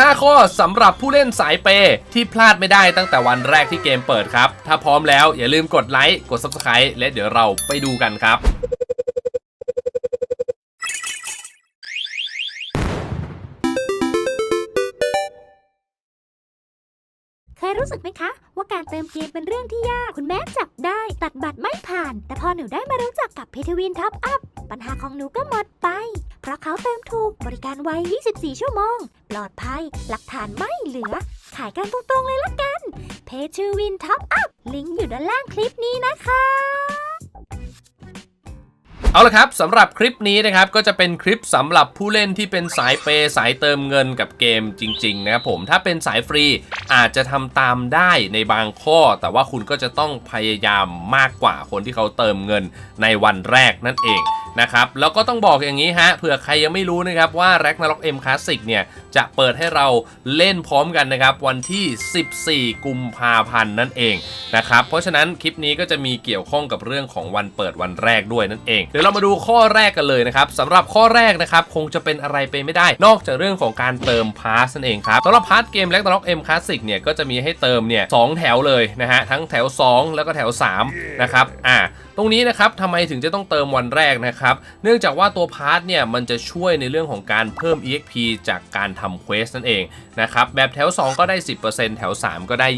5 ข้อสำหรับผู้เล่นสายเปย์ที่พลาดไม่ได้ตั้งแต่วันแรกที่เกมเปิดครับ ถ้าพร้อมแล้วอย่าลืมกดไลค์กด Subscribe และเดี๋ยวเราไปดูกันครับเคยรู้สึกไหมคะ ว่าการเติมเกมเป็นเรื่องที่ยาก คุณแม่จับได้ตัดบัตรไม่ผ่าน แต่พอหนูได้มารู้จักกับพีทวินท็อปอัพปัญหาของหนูก็หมดไป เพราะเขาเติมถูกบริการไว 24 ชั่วโมง ปลอดภัย หลักฐานไม่เหลือ ขายกันตรงๆเลยละกัน เพทวินท็อปอัพ ลิงก์อยู่ด้านล่างคลิปนี้นะคะเอาละครับสำหรับคลิปนี้นะครับก็จะเป็นคลิปสำหรับผู้เล่นที่เป็นสายเปย์สายเติมเงินกับเกมจริงๆนะครับผมถ้าเป็นสายฟรีอาจจะทำตามได้ในบางข้อ แต่ว่าคุณก็จะต้องพยายามมากกว่าคนที่เขาเติมเงินในวันแรกนั่นเอง นะครับแล้วก็ต้องบอกอย่างนี้ฮะเผื่อใครยังไม่รู้นะครับว่า Ragnarok M Classic เนี่ย จะเปิดให้เราเล่นพร้อมกันนะครับ วันที่ 14 กุมภาพันธ์นั่นเองนะครับ เพราะฉะนั้นคลิปนี้ก็จะมีเกี่ยวข้องกับเรื่องของวันเปิดวันแรกด้วยนั่นเอง เดี๋ยวเรามาดูข้อแรกกันเลยนะครับสำหรับข้อแรกนะครับคงจะเป็นอะไรไปไม่ได้ นอกจากเรื่องของการเติมพาสนั่นเองครับสำหรับพาสเกม Ragnarok M Classic เนี่ยก็จะมีให้เติมเนี่ยสองแถวเลยนะฮะทั้งแถว 2 แล้วก็แถว 3 นะครับอ่าตรงนี้นะครับทำไมถึงจะต้องเติมวันแรกนะครับ เนื่องจากว่าตัวพาร์ทเนี่ยมันจะช่วยในเรื่องของการเพิ่ม EXP จากการทำเควสนั่นเองนะครับแบบแถว 2 ก็ได้ 10%แถว 3 ก็ได้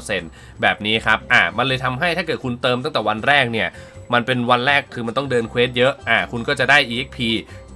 20%แบบนี้ครับอ่ามันเลยทำให้ถ้าเกิดคุณเติมตั้งแต่วันแรกเนี่ยมันเป็นวันแรกคือมันต้องเดินเควสเยอะอ่าคุณก็จะได้ EXP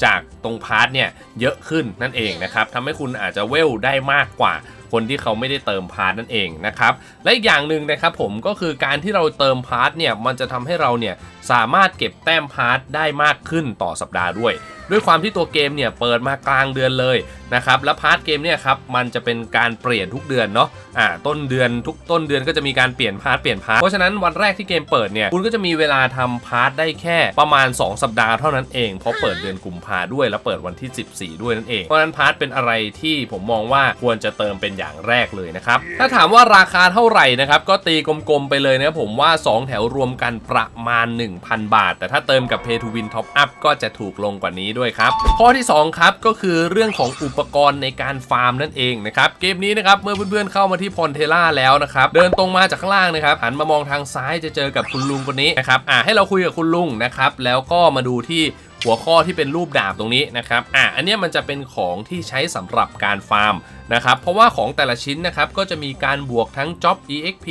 จากตรงพาร์ทเนี่ยเยอะขึ้นนั่นเองนะครับทำให้คุณอาจจะเวลได้มากกว่าคนที่เขาไม่ได้เติมพาร์ทนั่นเองนะครับ และอีกอย่างหนึ่งนะครับผมก็คือการที่เราเติมพาร์ทเนี่ยมันจะทำให้เราเนี่ยสามารถเก็บแต้มพาร์ทได้มากขึ้นต่อสัปดาห์ด้วย ด้วยความที่ตัวเกมเนี่ยเปิดมากลางเดือนเลยนะครับและพาร์ทเกมเนี่ยครับมันจะเป็นการเปลี่ยนทุกเดือนเนาะอ่าต้นเดือนทุกต้นเดือนก็จะมีการเปลี่ยนพาร์ทเปลี่ยนพาร์ทเพราะฉะนั้นวันแรกที่เกมเปิดเนี่ยคุณก็จะมีเวลาทำพาร์ทได้แค่ประมาณ 2 สัปดาห์เท่านั้นเองเพราะเปิดเดือนกุมภาด้วยแล้วเปิดวันที่ 14 ด้วยนั่นเองเพราะฉะนั้นพาร์ทเป็นอะไรที่ผมมองว่าควรจะเติมเป็นอย่างแรกเลยนะครับถ้าถามว่าราคาเท่าไหร่นะครับก็ตีกลมๆไปเลยนะผมว่า 2 แถวรวมกันประมาณ 1,000 บาท แต่ถ้าเติมกับ Pay to Win Top Up ก็จะถูกลงกว่านี้ด้วยครับ ข้อที่2ครับก็คือเรื่องของอุปกรณ์ในการฟาร์มนั่นเองนะครับเกมนี้นะครับเมื่อเพื่อนๆเข้ามาที่พอนเทล่าแล้วนะครับเดินตรงมาจากข้างล่างนะครับหันมามองทางซ้ายจะเจอกับคุณลุงคนนี้นะครับอ่าให้เราคุยกับคุณลุงนะครับแล้วก็มาดูที่หัวข้อที่เป็นรูปดาบตรงนี้นะครับ อะ อันนี้มันจะเป็นของที่ใช้สำหรับการฟาร์มนะครับ เพราะว่าของแต่ละชิ้นนะครับก็จะมีการบวกทั้ง Job EXP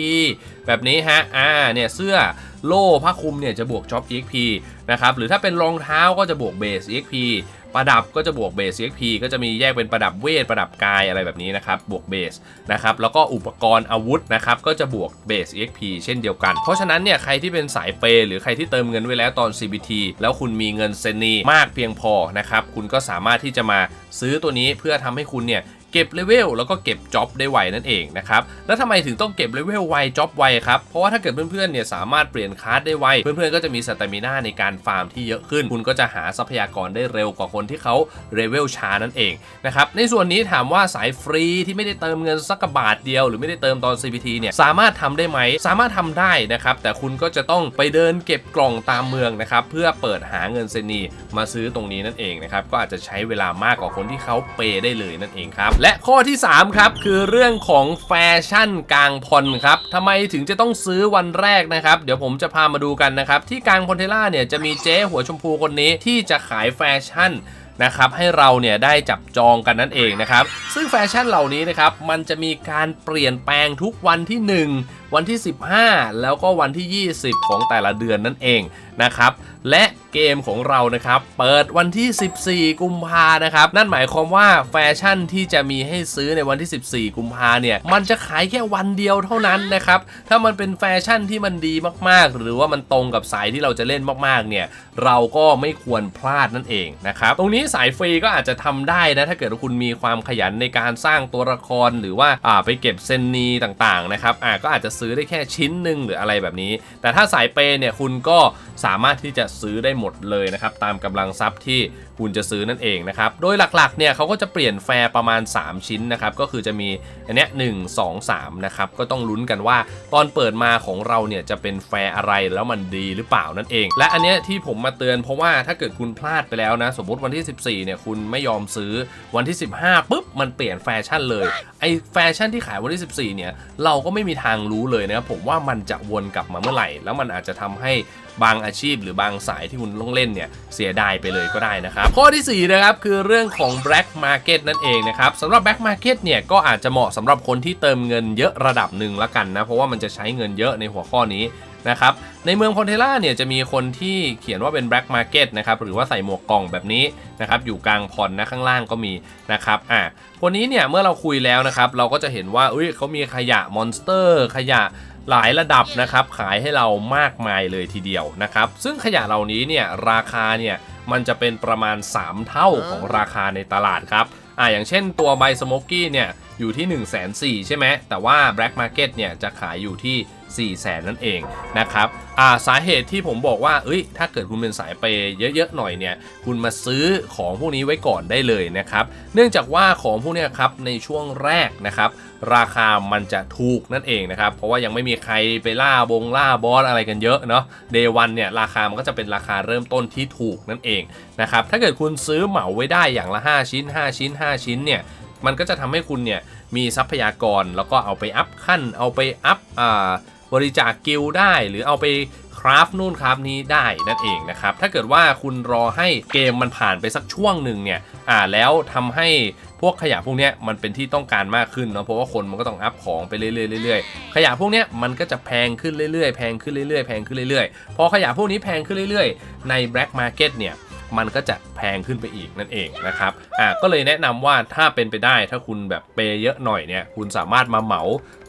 แบบนี้ฮะ อ่า เนี่ยเสื้อ โล่ผ้าคลุมเนี่ยจะบวก Job EXP นะครับหรือถ้าเป็นรองเท้าก็จะบวก Base EXP ประดับก็จะบวกเบส EXP ก็จะมีแยกเป็นประดับเวท ประดับกายอะไรแบบนี้นะครับ บวกเบสนะครับแล้วก็อุปกรณ์อาวุธนะครับก็จะบวกเบส EXP เช่นเดียวกัน เพราะฉะนั้นเนี่ยใครที่เป็นสายเปย์หรือใครที่เติมเงินไว้แล้วตอน CBT แล้วคุณมีเงินเซนีมากเพียงพอนะครับคุณก็สามารถที่จะมาซื้อตัวนี้เพื่อทำให้คุณเนี่ย เก็บเลเวลแล้วก็เก็บจ็อบได้ไวนั่นเองนะครับ แล้วทำไมถึงต้องเก็บเลเวลไวจ็อบไวครับ เพราะว่าถ้าเกิดเพื่อนๆเนี่ยสามารถเปลี่ยนคาร์ดได้ไว เพื่อนๆก็จะมีสเตมิน่าในการฟาร์มที่เยอะขึ้น คุณก็จะหาทรัพยากรได้เร็วกว่าคนที่เขาเลเวลช้านั่นเองนะครับ ในส่วนนี้ถามว่าสายฟรีที่ไม่ได้เติมเงินสักบาทเดียว หรือไม่ได้เติมตอน CPT เนี่ยสามารถทำได้ไหม สามารถทำได้นะครับ แต่คุณก็จะต้องไปเดินเก็บกล่องตามเมืองนะครับเพื่อเปิดหาเงินเซนีมาซื้อตรงนี้นั่นเองนะครับก็อาจจะใช้เวลามากกว่าคนที่เขาเปย์ได้เลยนั่นเองครับและข้อที่ 3 ครับ คือเรื่องของแฟชั่นกลางพลครับทำไมถึงจะต้องซื้อวันแรกนะครับ เดี๋ยวผมจะพามาดูกันนะครับ ที่กลางพลเทล่าเนี่ยจะมีเจ๊หัวชมพูคนนี้ที่จะขายแฟชั่นนะครับให้เราเนี่ยได้จับจองกันนั่นเองนะครับ ซึ่งแฟชั่นเหล่านี้นะครับมันจะมีการเปลี่ยนแปลงทุกวันที่ 1 วันที่ 15 แล้วก็วันที่ 20 ของแต่ละเดือนนั่นเองนะครับและ เกมของเรานะครับ เปิดวันที่ 14 กุมภานะครับ นั่นหมายความว่าแฟชั่นที่จะมีให้ซื้อในวันที่ 14 กุมภาเนี่ย มันจะขายแค่วันเดียวเท่านั้นนะครับ ถ้ามันเป็นแฟชั่นที่มันดีมากๆ หรือว่ามันตรงกับสายที่เราจะเล่นมากๆ เนี่ย เราก็ไม่ควรพลาดนั่นเองนะครับ ตรงนี้สายฟรีก็อาจจะทำได้นะถ้าเกิดว่าคุณมีความขยันในการสร้างตัวละครหรือว่าอ่าไปเก็บเซนนีต่างๆนะครับอ่าก็อาจจะซื้อได้แค่ชิ้นหนึ่งหรืออะไรแบบนี้ แต่ถ้าสายเปย์เนี่ยคุณก็สามารถที่จะซื้อได้หมดเลยนะครับตามกำลังทรัพย์ที่คุณจะซื้อนั่นเองนะครับ โดยหลักๆเนี่ยเขาก็จะเปลี่ยนแฟร์ประมาณ 3 ชิ้นนะครับ ก็คือจะมีอันเนี้ยหนึ่งสองสามนะครับ ก็ต้องลุ้นกันว่าตอนเปิดมาของเราเนี่ยจะเป็นแฟร์อะไรแล้วมันดีหรือเปล่านั่นเอง และอันเนี้ยที่ผมมาเตือนเพราะว่าถ้าเกิดคุณพลาดไปแล้วนะ สมมติวันที่ 14เนี่ยคุณไม่ยอมซื้อวันที่ 15ปุ๊บมันเปลี่ยนแฟชั่นเลยไอแฟชั่นที่ขายวันที่ 14เนี่ยเราก็ไม่มีทางรู้เลยนะครับผมว่ามันจะวนกลับมาเมื่อไหร่ แล้วมันอาจจะทำให้บางอาชีพหรือบางสายที่คุณต้องเล่นเนี่ยเสียดายไปเลยก็ได้นะครับข้อทีสี่ 4 นะครับคือเรื่องของ black market นั่นเองนะครับสำหรับ black market เนี่ยก็อาจจะเหมาะสำหรับคนที่เติมเงินเยอะระดับหนึ่งละกันนะ เพราะว่ามันจะใช้เงินเยอะในหัวข้อนี้นะครับในเมืองพอนเทล่าเนี่ยจะมีคนที่เขียนว่าเป็น black market นะครับหรือว่าใส่หมวกกล่องแบบนี้นะครับอยู่กลางพอนนะข้างล่างก็มีนะครับอะคนนี้เนี่ยเมื่อเราคุยแล้วนะครับเราก็จะเห็นว่าอุ้ยเขามีขยะมอนสเตอร์ ขยะหลายระดับนะครับขายให้เรามากมายเลยทีเดียวนะครับซึ่งขยะเหล่านี้เนี่ยราคาเนี่ย มันจะเป็นประมาณ 3 เท่าของราคาในตลาดครับอ่าอย่างเช่นตัวใบสโมกกี้เนี่ยอยู่ที่ 1 4 0 0 0 0ใช่ไหมแต่ว่า Black Market เนี่ยจะขายอยู่ที่ 4 0 0 0 0 0นั่นเองนะครับอ่าสาเหตุที่ผมบอกว่าเอ้ยถ้าเกิดคุณเป็นสายเปย์เยอะๆหน่อยเนี่ยคุณมาซื้อของพวกนี้ไว้ก่อนได้เลยนะครับเนื่องจากว่าของพวกนี้ครับในช่วงแรกนะครับราคามันจะถูกนั่นเองนะครับเพราะว่ายังไม่มีใครไปล่าบงล่าบอสอะไรกันเยอะเนาะเดวันเนี่ยราคามันก็จะเป็นราคาเริ่มต้นที่ถูกนั่นเองนะครับถ้าเกิดคุณซื้อเหมาไว้ได้อย่างละ 5 ชิ้น 5 ชิ้น 5 ชิ้นเนี่ยมันก็จะทำให้คุณเนี่ยมีทรัพยากรแล้วก็เอาไปอัพขั้นเอาไปอัพอ่า บริจาคกิลได้หรือเอาไปคราฟนู่นคราฟนี้ได้นั่นเองนะครับ ถ้าเกิดว่าคุณรอให้เกมมันผ่านไปสักช่วงหนึ่งเนี่ยอ่าแล้วทำให้พวกขยะพวกนี้มันเป็นที่ต้องการมากขึ้นเนาะเพราะว่าคนมันก็ต้องอัพของไปเรื่อยๆเรื่อยขยะพวกนี้มันก็จะแพงขึ้นเรื่อยๆแพงขึ้นเรื่อยๆแพงขึ้นเรื่อยๆพอขยะพวกนี้แพงขึ้นเรื่อยๆใน black market เนี่ย มันก็จะแพงขึ้นไปอีกนั่นเองนะครับอ่าก็เลยแนะนำว่าถ้าเป็นไปได้ถ้าคุณแบบเปย์เยอะหน่อยเนี่ยคุณสามารถมาเหมา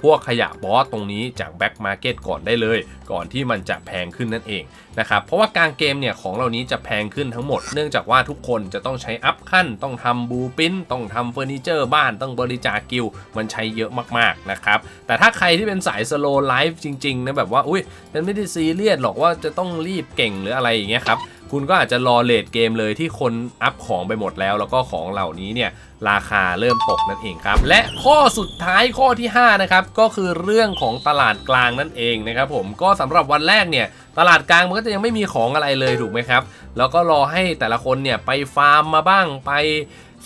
พวกขยะบอสตรงนี้จาก black market ก่อนได้เลย ก่อนที่มันจะแพงขึ้นนั่นเองนะครับเพราะว่ากางเกมเนี่ยของเหล่านี้จะแพงขึ้นทั้งหมด เนื่องจากว่าทุกคนจะต้องใช้อัพขั้น ต้องทำบูปินต้องทำเฟอร์นิเจอร์บ้านต้องบริจาคกิลมันใช้เยอะมากๆนะครับแต่ถ้าใครที่เป็นสายสโลไลฟ์จริงๆนะแบบว่าอุ้ยฉันไม่ได้ซีเรียสหรอกว่าจะต้องรีบเก่งหรืออะไรอย่างเงี้ยครับ คุณก็อาจจะรอเลทเกมเลยที่คนอัพของไปหมดแล้ว แล้วก็ของเหล่านี้เนี่ยราคาเริ่มตกนั่นเองครับ และข้อสุดท้ายข้อที่5นะครับก็คือเรื่องของตลาดกลางนั่นเองนะครับผมก็สำหรับวันแรกเนี่ยตลาดกลางมันก็จะยังไม่มีของอะไรเลยถูกไหมครับ แล้วก็รอให้แต่ละคนเนี่ยไปฟาร์มมาบ้างไป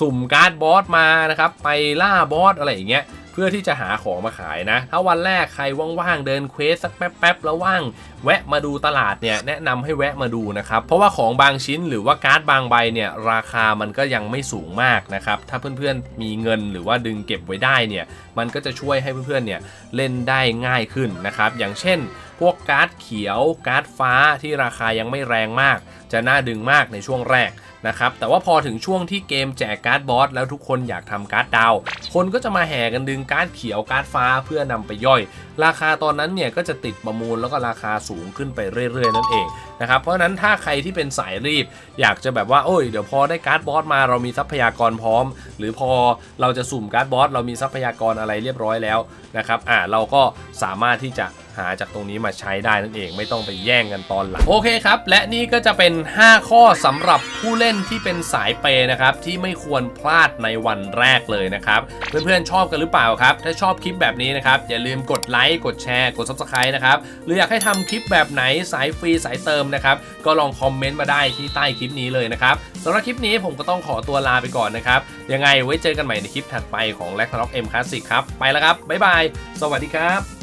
สุ่มการ์ดบอสมานะครับไปล่าบอสอะไรอย่างเงี้ย พื่อที่จะหาของมาขายนะ ถ้าวันแรกใครว่างๆเดินเควสสักแป๊บๆแล้วว่างแวะมาดูตลาดเนี่ยแนะนำให้แวะมาดูนะครับ เพราะว่าของบางชิ้นหรือว่าการ์ดบางใบเนี่ยราคามันก็ยังไม่สูงมากนะครับ ถ้าเพื่อนๆมีเงินหรือว่าดึงเก็บไว้ได้เนี่ยมันก็จะช่วยให้เพื่อนๆเนี่ยเล่นได้ง่ายขึ้นนะครับ อย่างเช่น พวกการ์ดเขียว การ์ดฟ้าที่ราคายังไม่แรงมาก จะน่าดึงมากในช่วงแรกนะครับแต่ว่าพอถึงช่วงที่เกมแจกการ์ดบอสแล้วทุกคนอยากทำการ์ดดาว คนก็จะมาแห่กันดึงการ์ดเขียวการ์ดฟ้าเพื่อนำไปย่อย ราคาตอนนั้นเนี่ยก็จะติดประมูลแล้วก็ราคาสูงขึ้นไปเรื่อย ๆ นั่นเองนะครับเพราะฉะนั้นถ้าใครที่เป็นสายรีบ อยากจะแบบว่าโอ้ยเดี๋ยวพอได้การ์ดบอสมาเรามีทรัพยากรพร้อม หรือพอเราจะสุ่มการ์ดบอสเรามีทรัพยากรอะไรเรียบร้อยแล้วนะครับอ่าเราก็สามารถที่จะ หาจากตรงนี้มาใช้ได้นั่นเองไม่ต้องไปแย่งกันตอนหลัง โอเคครับ และนี่ก็จะเป็น 5 ข้อสำหรับผู้เล่นที่เป็นสายเปย์นะครับ ที่ไม่ควรพลาดในวันแรกเลยนะครับ เพื่อนๆชอบกันหรือเปล่าครับ ถ้าชอบคลิปแบบนี้นะครับ อย่าลืมกดไลค์กดแชร์กด subscribe นะครับ หรืออยากให้ทำคลิปแบบไหนสายฟรีสายเติมนะครับ ก็ลองคอมเมนต์มาได้ที่ใต้คลิปนี้เลยนะครับสำหรับคลิปนี้ผมก็ต้องขอตัวลาไปก่อนนะครับยังไงไว้เจอกันใหม่ในคลิปถัดไปของ l a c k r o c k M Classic ครับไปแล้วครับบ๊ายบาย สวัสดีครับ